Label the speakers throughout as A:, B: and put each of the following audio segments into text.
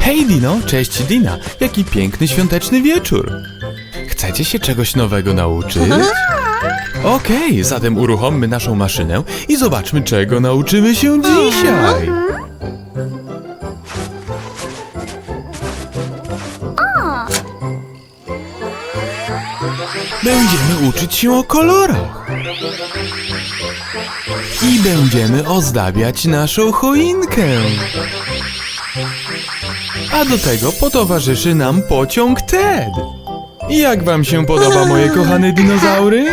A: Hej Dino, cześć Dina. Jaki piękny świąteczny wieczór. Chcecie się czegoś nowego nauczyć? Okej, zatem uruchommy naszą maszynę i zobaczmy, czego nauczymy się dzisiaj. Będziemy uczyć się o kolorach. I będziemy ozdabiać naszą choinkę. A do tego potowarzyszy nam pociąg Ted. Jak wam się podoba, moje kochane dinozaury?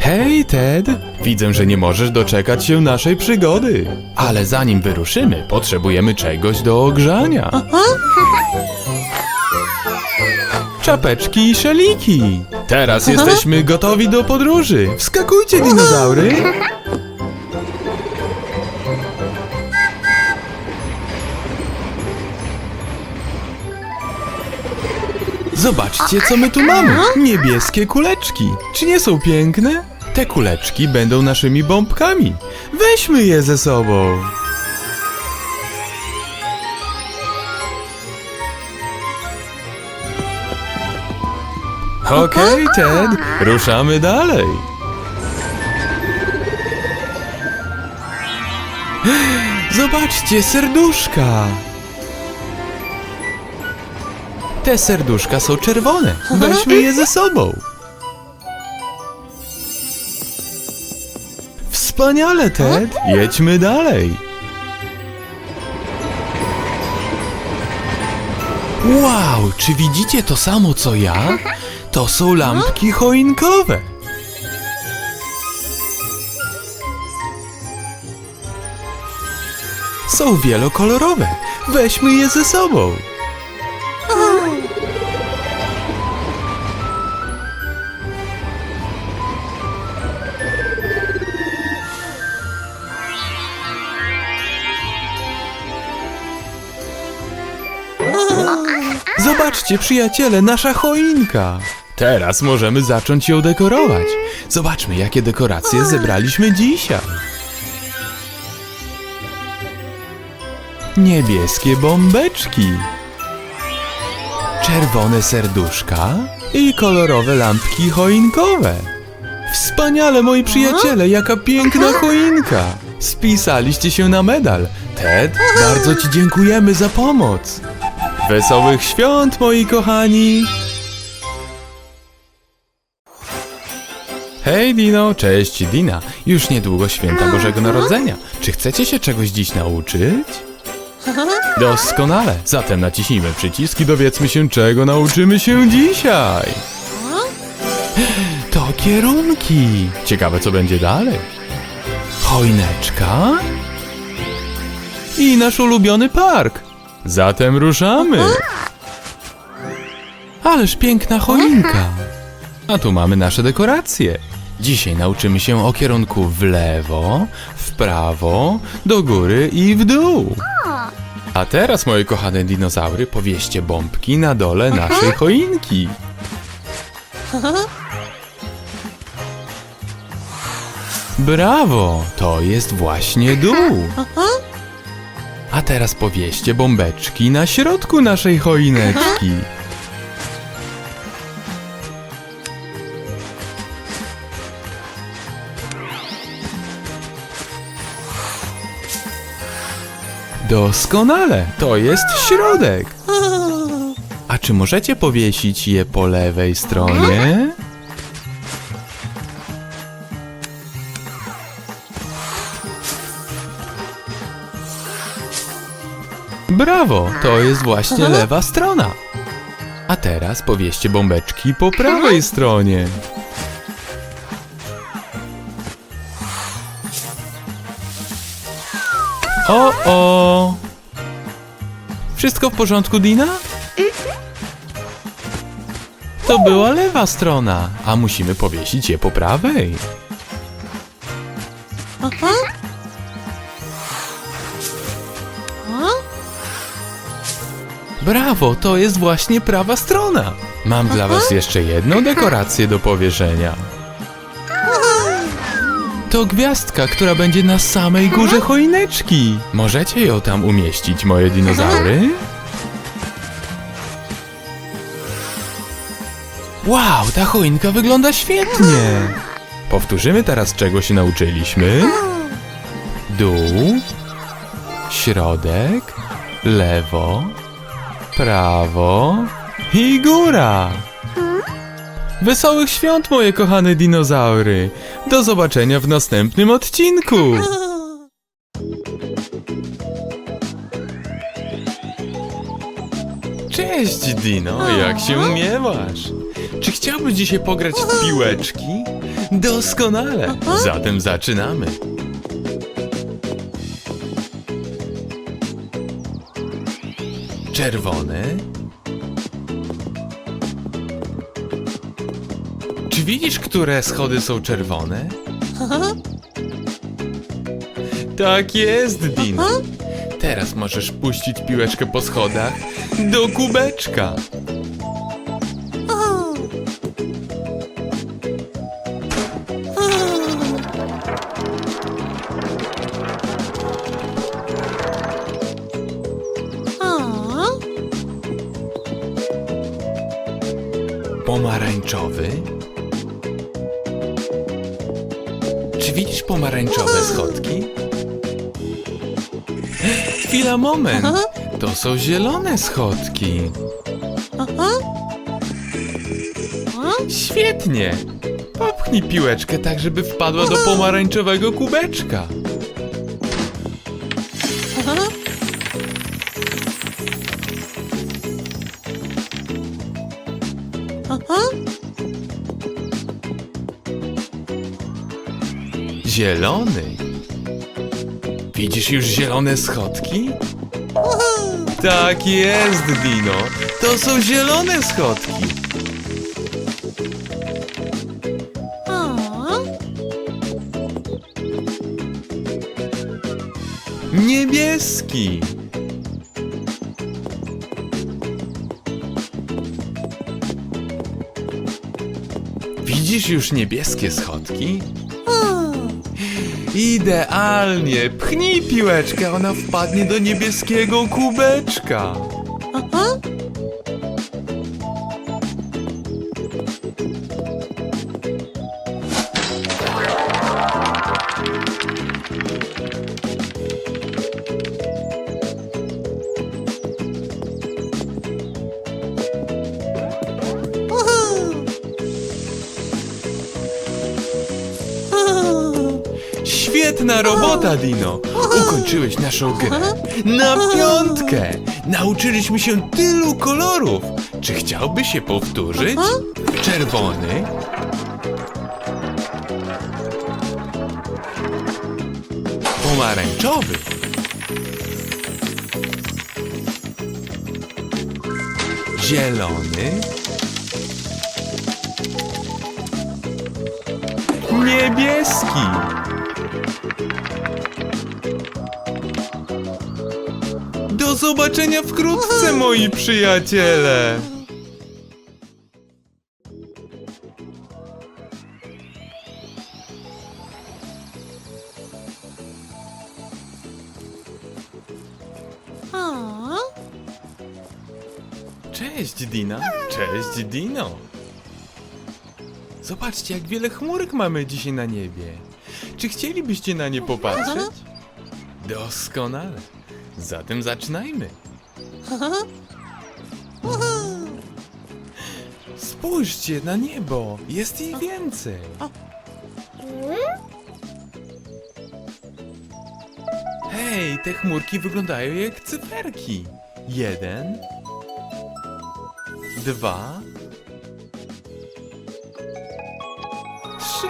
A: Hej, Ted! Widzę, że nie możesz doczekać się naszej przygody. Ale zanim wyruszymy, potrzebujemy czegoś do ogrzania. Czapeczki i szaliki. Teraz jesteśmy gotowi do podróży. Wskakujcie, dinozaury! Zobaczcie, co my tu mamy. Niebieskie kuleczki. Czy nie są piękne? Te kuleczki będą naszymi bombkami. Weźmy je ze sobą. Okej, Ted, ruszamy dalej. Zobaczcie, serduszka. Te serduszka są czerwone. Weźmy je ze sobą. Wspaniale, Ted. Jedźmy dalej. Wow, czy widzicie to samo co ja? To są lampki choinkowe. Są wielokolorowe. Weźmy je ze sobą. Zobaczcie, przyjaciele, nasza choinka. Teraz możemy zacząć ją dekorować. Zobaczmy, jakie dekoracje zebraliśmy dzisiaj. Niebieskie bombeczki. Czerwone serduszka i kolorowe lampki choinkowe. Wspaniale, moi przyjaciele, jaka piękna choinka! Spisaliście się na medal. Ted, bardzo Ci dziękujemy za pomoc. Wesołych świąt, moi kochani! Hej Dino, cześć Dina. Już niedługo święta Bożego Narodzenia. Czy chcecie się czegoś dziś nauczyć? Doskonale. Zatem naciśnijmy przycisk i dowiedzmy się, czego nauczymy się dzisiaj. To kierunki. Ciekawe, co będzie dalej. Choineczka. I nasz ulubiony park. Zatem ruszamy. Ależ piękna choinka. A tu mamy nasze dekoracje. Dzisiaj nauczymy się o kierunku w lewo, w prawo, do góry i w dół. A teraz, moje kochane dinozaury, powieście bombki na dole naszej choinki. Brawo! To jest właśnie dół. Teraz powieście bombeczki na środku naszej choineczki. Doskonale, to jest środek. A czy możecie powiesić je po lewej stronie? Brawo, to jest właśnie lewa strona. A teraz powieście bombeczki po prawej stronie. O, o! Wszystko w porządku, Dina? To była lewa strona, a musimy powiesić je po prawej. Brawo, to jest właśnie prawa strona. Mam dla was jeszcze jedną dekorację do powieszenia. To gwiazdka, która będzie na samej górze choineczki. Możecie ją tam umieścić, moje dinozaury? Wow, ta choinka wygląda świetnie. Powtórzymy teraz, czego się nauczyliśmy. Dół, środek, lewo, prawo i góra. Wesołych świąt, moje kochane dinozaury. Do zobaczenia w następnym odcinku. Cześć, Dino, jak się miewasz? Czy chciałbyś dzisiaj pograć w piłeczki? Doskonale, zatem zaczynamy. Czerwony. Czy widzisz, które schody są czerwone? Tak jest, Dino. Teraz możesz puścić piłeczkę po schodach do kubeczka. Pomarańczowy. Czy widzisz pomarańczowe schodki? Chwila, moment. To są zielone schodki. Świetnie. Popchnij piłeczkę tak, żeby wpadła do pomarańczowego kubeczka. Zielony. Widzisz już zielone schodki? Tak jest, Dino. To są zielone schodki. Niebieski. Widzisz już niebieskie schodki? Idealnie! Pchnij piłeczkę, ona wpadnie do niebieskiego kubeczka. Świetna robota, Dino! Ukończyłeś naszą grę na piątkę! Nauczyliśmy się tylu kolorów! Czy chciałby się powtórzyć? Czerwony. Pomarańczowy. Zielony. Niebieski. Zobaczenia wkrótce, moi przyjaciele! Cześć, Dina. Cześć, Dino. Zobaczcie, jak wiele chmurek mamy dzisiaj na niebie. Czy chcielibyście na nie popatrzeć? Doskonale. Zatem zaczynajmy. Spójrzcie na niebo, jest ich więcej. Hej, te chmurki wyglądają jak cyferki. Jeden, dwa, trzy.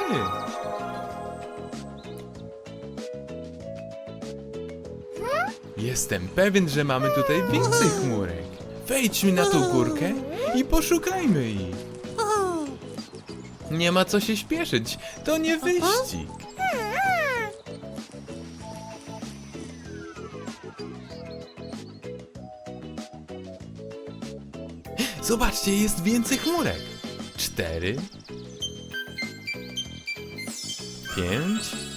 A: Jestem pewien, że mamy tutaj więcej chmurek. Wejdźmy na tą górkę i poszukajmy ich. Nie ma co się śpieszyć, to nie wyścig. Zobaczcie, jest więcej chmurek. Cztery. Pięć.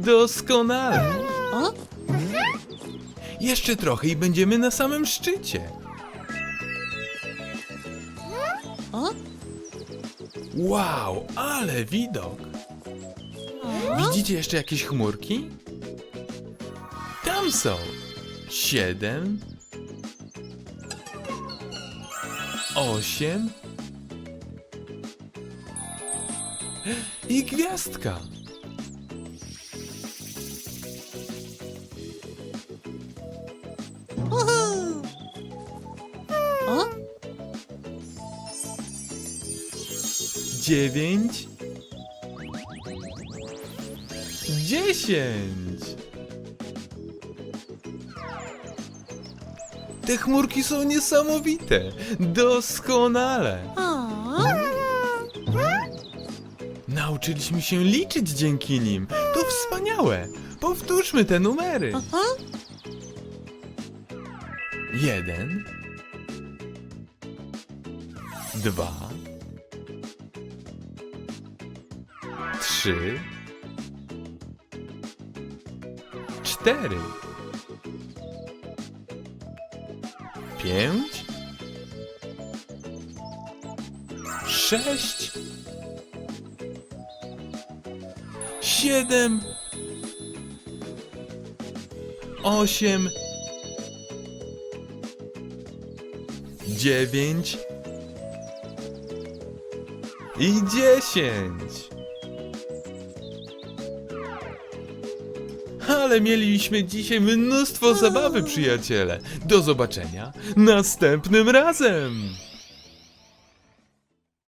A: Doskonale.
B: O?
A: Jeszcze trochę i będziemy na samym szczycie.
B: O?
A: Wow, ale widok! Widzicie jeszcze jakieś chmurki? Tam są! Siedem. Osiem. I gwiazdka! Dziewięć, dziesięć. Te chmurki są niesamowite, doskonale. Nauczyliśmy się liczyć dzięki nim. To wspaniałe. Powtórzmy te numery. Jeden, dwa, trzy, cztery, pięć, sześć, siedem, osiem, dziewięć i dziesięć. Ale mieliśmy dzisiaj mnóstwo zabawy, przyjaciele. Do zobaczenia następnym razem.